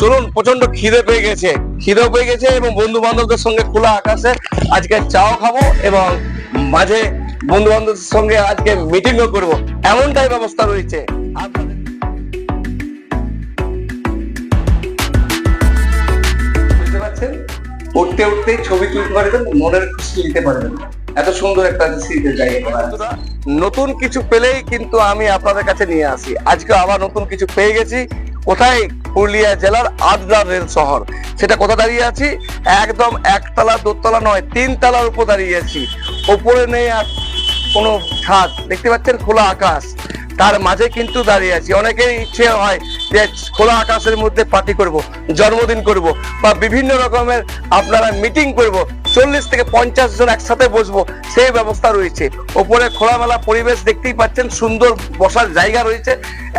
চলুন প্রচণ্ড খিদে পেয়ে গেছে। খিদে পেয়ে গেছে এবং বন্ধু বান্ধবদের সঙ্গে খোলা আকাশে আজকে চাও খাব এবং মাঝে বন্ধু বান্ধবদের সঙ্গে আজকে মিটিংও করব। এমনটাই ব্যবস্থা রয়েছে। উঠতে উঠতে ছবি তুলতে পারবেন, মনের খুশি নিতে পারবেন। এত সুন্দর একটা স্মৃতির জায়গা নতুন কিছু পেলেই কিন্তু আমি আপনাদের কাছে নিয়ে আসি। আজকে আবার নতুন কিছু পেয়ে গেছি। কোথায় পুরুলিয়া জেলার আদ্রা রেল শহর। সেটা কোথা দাঁড়িয়ে আছি? একদম একতলা, দোতলা নয়, তিনতলার উপর দাঁড়িয়ে আছি। ওপরে নেই আর কোনো ছাদ। দেখতে পাচ্ছেন খোলা আকাশ। তার মাঝে কিন্তু দাঁড়িয়ে আছি। অনেকেই ইচ্ছে হয় খোলা আকাশের মধ্যে পার্টি করব, জন্মদিন করব, বা বিভিন্ন রকমের আপনারা মিটিং করব, চল্লিশ থেকে পঞ্চাশ জন একসাথে বসবো, সেই ব্যবস্থা রয়েছে। ওপরে খোলামেলা পরিবেশ দেখতেই পাচ্ছেন, সুন্দর বসার জায়গা রয়েছে।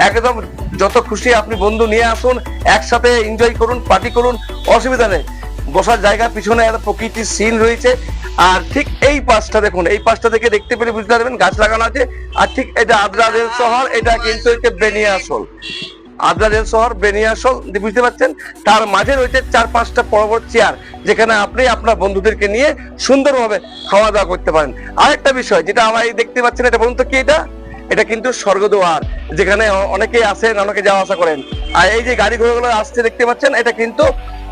একদম যত খুশি আপনি বন্ধু নিয়ে আসুন, একসাথে এনজয় করুন পার্টি করুন, অসুবিধা নেই। বসার জায়গা, পিছনে একটা প্রকৃতির সিন রয়েছে। আর ঠিক এই পাশটা দেখুন, এই পাশটা থেকে দেখতে পেলে বুঝতে পারবেন, গাছ লাগানো আছে। আর ঠিক এটা আদ্রা রেল শহর, এটা কিন্তু হচ্ছে বেনিয়াসল। আদ্রা রেল শহর, বেনিয়াসল বুঝতে পারছেন? তার মাঝে রয়েছে চার, পাঁচটা বড় বড় চেয়ার, যেখানে আপনি আপনার বন্ধুদেরকে নিয়ে সুন্দরভাবে খাওয়া দাওয়া করতে পারেন। আরেকটা বিষয়, যেটা আমার দেখতে পাচ্ছেন এটা বলুন তো কি এটা? এটা কিন্তু স্বর্গদুয়ার, যেখানে অনেকেই আসেন, অনেকে যাওয়া আসা করেন। আর এই যে গাড়ি ঘোড়াগুলো আসছে, দেখতে পাচ্ছেন, এটা কিন্তু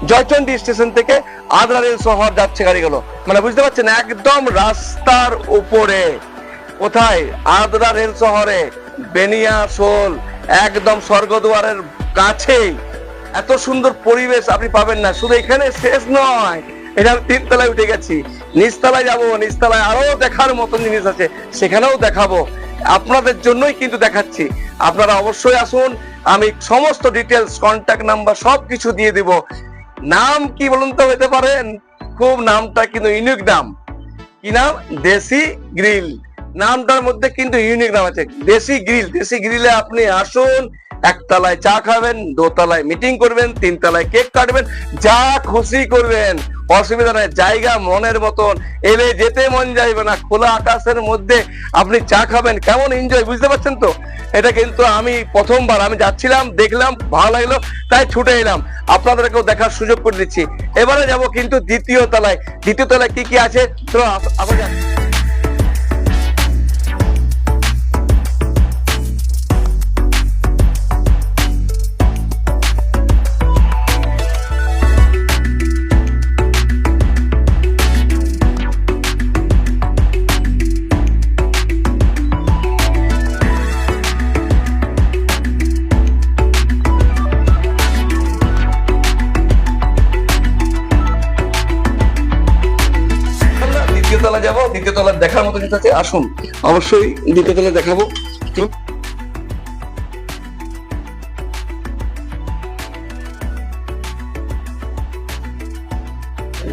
জয়চন্ডী স্টেশন থেকে আদ্রা রেল শহর যাচ্ছে গাড়িগুলো। মানে বুঝতে পারছেন, একদম রাস্তার উপরে। কোথায়? আদ্রা রেল শহরে, বেনিয়াসোল। একদম স্বর্গদুয়ারের কাছেই। এত সুন্দর পরিবেশ আপনি পাবেন না, শুধু এখানে শেষ নয়। এটা আমি তিনতলায় উঠে গেছি। নিচতলায় যাব, নিচতলায় আরও দেখার মতন জিনিস আছে, সেখানেও দেখাবো। আপনাদের জন্যই কিন্তু দেখাচ্ছি। আপনারা অবশ্যই আসুন, আমি সমস্ত ডিটেলস কন্ট্যাক্ট নাম্বার সব কিছু দিয়ে দিব। নাম কি বলুন তো হতে পারেন খুব নামটা কিন্তু ইউনিক নাম। কি নাম? দেশি গ্রিল নামটার মধ্যে কিন্তু ইউনিক নাম আছে। দেশি গ্রিল দেশি গ্রিলে আপনি আসুন, একতলায় চা খাবেন, দোতলায় মিটিং করবেন, তিনতলায় কেক কাটবেন, যা খুশি করবেন। অসুবিধা নাই জায়গা মনের মতন। এলে যেতে মন যাইবে না, খোলা আকাশের মধ্যে আপনি চা খাবেন, কেমন এনজয় বুঝতে পারছেন তো? এটা কিন্তু আমি প্রথমবার, আমি যাচ্ছিলাম, দেখলাম, ভালো লাগল, তাই ছুটে এলাম। আপনাদেরকেও দেখার সুযোগ করে দিচ্ছি। এবারে যাব কিন্তু দ্বিতীয় তলায়। দ্বিতীয় তলায় কি কি আছে? তো আবার যাচ্ছি দেখার মতো কিছু আছে? আসুন। অবশ্যই দ্বিতীয় তলা দেখাবো।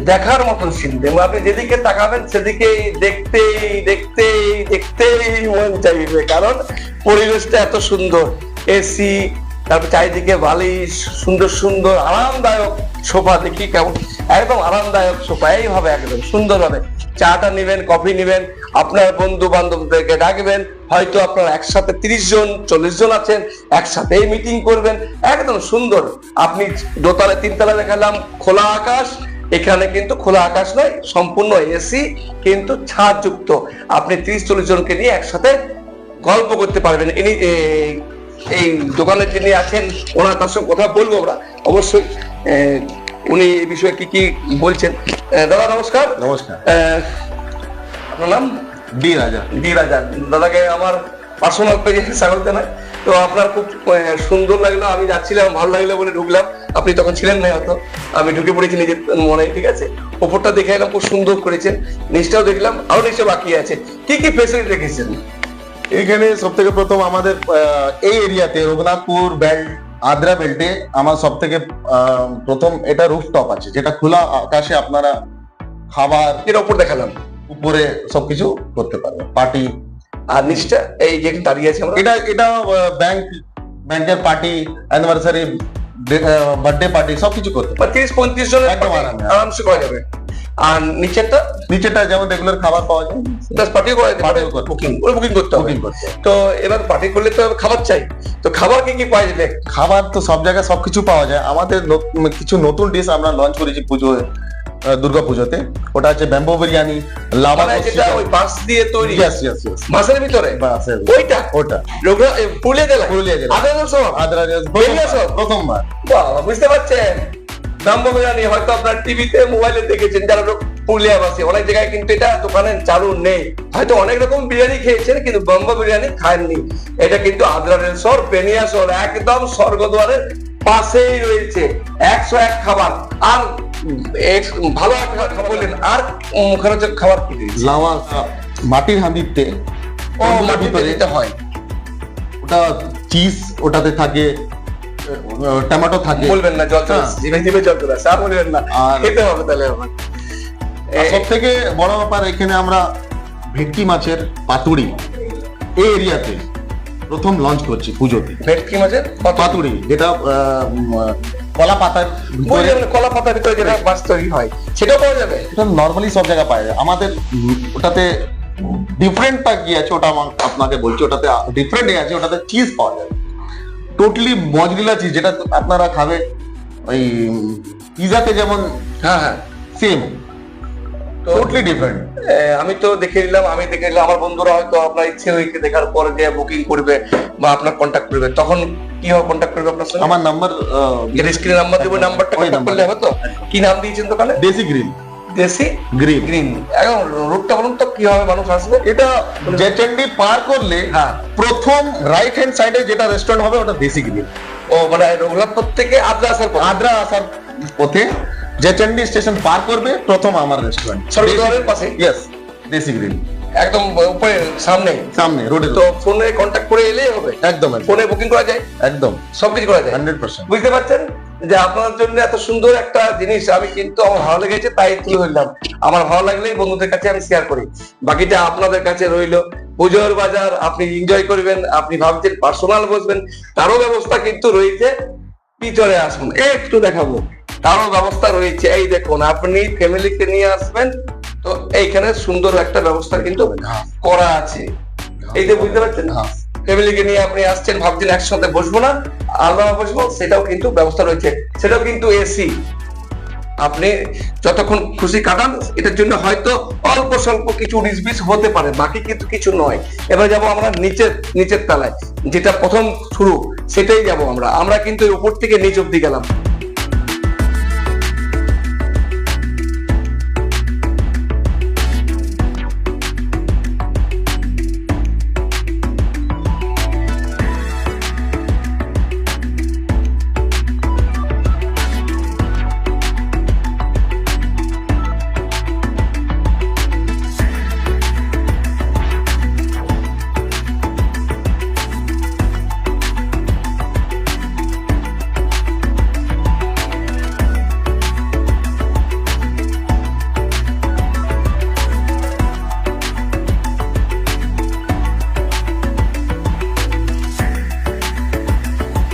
দেখার মতন সিন এবং আপনি যেদিকে তাকাবেন সেদিকেই দেখতেই দেখতেই দেখতেই মন চাইবে। কারণ পরিবেশটা এত সুন্দর। এসি তারপর চারিদিকে বালিশ, সুন্দর সুন্দর, আরামদায়ক সোফা। দেখি কেমন একদম আরামদায়ক সোফা। এইভাবে একদম সুন্দরভাবে চাটা নেবেন, কফি নেবেন, আপনার বন্ধু বান্ধবদেরকে ডাকবেন, হয়তো আপনারা একসাথে তিরিশ জন, চল্লিশ জন আছেন, একসাথেই মিটিং করবেন। একদম সুন্দর। আপনি দোতলায় তিনতলা দেখালাম, খোলা আকাশ। এখানে কিন্তু খোলা আকাশ নয়, সম্পূর্ণ এসি কিন্তু ছাদ যুক্ত আপনি তিরিশ, চল্লিশ জনকে নিয়ে একসাথে গল্প করতে পারবেন। ইনি এই- দোকানে যিনি আছেন, ওনার তার সঙ্গে কথা বলব আমরা। অবশ্যই উনি এই বিষয়ে কি কি বলছেন? দাদা নমস্কার। নমস্কার। আপনার নাম? ডি রাজা। ডি রাজা। দাদাকে আমার পার্সোনাল পেজে স্বাগত জানাই। তো আপনার খুব সুন্দর লাগল। আমি যাচ্ছিলাম ভালো লাগল বলে ঢুকলাম। আপনি তখন ছিলেন না হয়তো। আমি ঢুকে পড়েছি নিজের মনে ঠিক আছে? ওপরটা দেখে এলাম খুব সুন্দর করেছেন। নিচটাও দেখলাম আরও নিচে বাকি আছে। কি কি ফেসিলিটি রেখেছেন? এখানে সব থেকে প্রথম আমাদের এই এরিয়াতে রঘুনাথপুর বেল্ট আদ্রা বেল্টে আমার সব থেকে প্রথম এটা রুফটপ আছে যেটা খোলা আকাশে আপনারা খাবার এর ওপর দেখালাম। উপরে সবকিছু করতে পারবেন পার্টি আর নিচটা এই যে দাঁড়িয়ে আছে এটা এটা ব্যাংক ব্যাংকের পার্টি অ্যানিভার্সারি বার্থডে পার্টি সবকিছু করতে পারবেন। তিরিশ পঁয়ত্রিশ জনের একদম আরামসে করা যাবে। আর নিচেরটা নিচেটা যেমন রেগুলার খাবার পাওয়া যায়। প্লাস পার্টিও করা বুকিং ওই বুকিং করতে হবে। তো এবার পার্টি করলে তো খাবার চাই। তো খাবার কি কি পাওয়া যাবে? খাবার তো সব জায়গায় সবকিছু পাওয়া যায়। আমাদের কিছু নতুন ডিশ আমরা লঞ্চ করেছি পুজো দুর্গা পুজোতে। ওটা হচ্ছে ব্যাম্বো বিরিয়ানি লাভা যেটা ওই বাঁশ দিয়ে তৈরি? ইয়েস ইয়েস মাছের ভিতরে? ওইটা? ওটা। লোকরা পুরুলিয়া জেলা পুরুলিয়া জেলা। রসুন? আদ্রা বেরিয়ে আসো। প্রথমবার। বুঝতে পারছেন। ব্রাহ্ম বিরিয়ানি হয়তো আপনার টিভিতে মোবাইলে দেখেছেন যারা লোক পুরুলিয়া বাসী অনেক জায়গায় কিন্তু এটা দোকানে চালু নেই। হয়তো অনেক রকম বিরিয়ানি খেয়েছেন কিন্তু ব্রহ্ম বিরিয়ানি খাননি। এটা কিন্তু আদ্রা বেনিয়াসর একদম স্বর্গদ্বারের পাশেই রয়েছে। একশো এক খাবার। আর ভালো বললেন আর মুখরোচক খাবার কি লাওয়া মাটির হাঁড়িতে ও ভিতরে। হয়। ওটা চিজ ওটাতে থাকে টমেটো থাকে। বলবেন না জল চলে হ্যাঁ। জিভে জিভে জল চলে আসছে বলবেন না। খেতে হবে তাহলে সব থেকে বড় ব্যাপার এখানে আমরা ভেটকি মাছের পাতুড়ি এই এরিয়াতে প্রথম লঞ্চ করছি পুজোতে। ভেটকি মাছের পাতুড়ি? যেটা কলা পাতার ভিতরে কলা পাতার ভিতরে যেটা মাছ তৈরি হয় সেটাও পাওয়া যাবে? এটা নর্মালি সব জায়গায় পাওয়া যায়। আমাদের ওটাতে ডিফারেন্টটা কি আছে ওটা আমার- আপনাকে বলছি ওটাতে ডিফারেন্ট আছে ওটাতে চিজ পাওয়া যায় টোটালি মজরিলা চিজ যেটা আপনারা খাবে। ওই পিজাতে যেমন হ্যাঁ হ্যাঁ। সেম টোটালি ডিফারেন্ট আমি তো দেখে নিলাম আমি দেখে নিলাম আমার বন্ধুরা হয়তো আপনার ইচ্ছে হয়েছে দেখার পরে যে বুকিং করবে বা আপনার কন্ট্যাক্ট করবে। তখন কীভাবে কন্ট্যাক্ট করবে আপনার সঙ্গে? আমার নাম্বার স্ক্রিনে নাম্বার দেবো নাম্বারটা কন্ট্যাক্ট করলে হবে তো? কি নাম দিয়েছেন দোকানে? দেশি গ্রিল দেশি গ্রিল গ্রিন এখন রুটটা বলুন তো কীভাবে মানুষ আসবে? এটা জেচন্ডি পার করলে হ্যাঁ। প্রথম রাইট হ্যান্ড সাইডে যেটা রেস্টুরেন্ট হবে ওটা দেশি গ্রিল ও মানে রঘুনাথপুর থেকে আদ্রা আসার আদ্রা আসার পথে জেচন্ডি স্টেশন পার করবে প্রথম আমার রেস্টুরেন্ট স্বর্গদ্বারের পাশে ইয়েস দেশি গ্রিল একদম উপরে সামনে? সামনে রোডে তো ফোনে কন্ট্যাক্ট করে এলেই হবে? একদম একদম, ফোনে বুকিং করা যায়? একদম। সবকিছু করা যায়? হান্ড্রেড পার্সেন্ট বুঝতে পারছেন? যে আপনার জন্য এত সুন্দর একটা জিনিস আমি কিন্তু আমার ভালো লেগেছে তাই তুলে ধরলাম। আমার ভালো লাগলেই বন্ধুদের কাছে আমি শেয়ার করি। বাকিটা আপনাদের কাছে রইল। পুজোর বাজার আপনি এনজয় করবেন আপনি ভাবছেন পার্সোনাল বসবেন তারও ব্যবস্থা কিন্তু রয়েছে। পিছনে আসুন একটু দেখাবো। তারও ব্যবস্থা রয়েছে। এই দেখুন আপনি ফ্যামিলিকে নিয়ে আসবেন তো এইখানে সুন্দর একটা ব্যবস্থা কিন্তু করা আছে। এই যে বুঝতে পারছেন। ফ্যামিলিকে নিয়ে আপনি আসছেন ভাবছেন একসাথে বসবো না। বসবো সেটাও কিন্তু ব্যবস্থা রয়েছে। সেটাও কিন্তু এসি আপনি যতক্ষণ খুশি কাটান, এটার জন্য হয়তো অল্প স্বল্প কিছু উনিশ হতে পারে, বাকি কিন্তু কিছু নয়। এবার যাব আমরা নিচের নিচের তলায়, যেটা প্রথম শুরু, সেটাই যাব আমরা। আমরা কিন্তু উপর থেকে নিচ অব্দি গেলাম।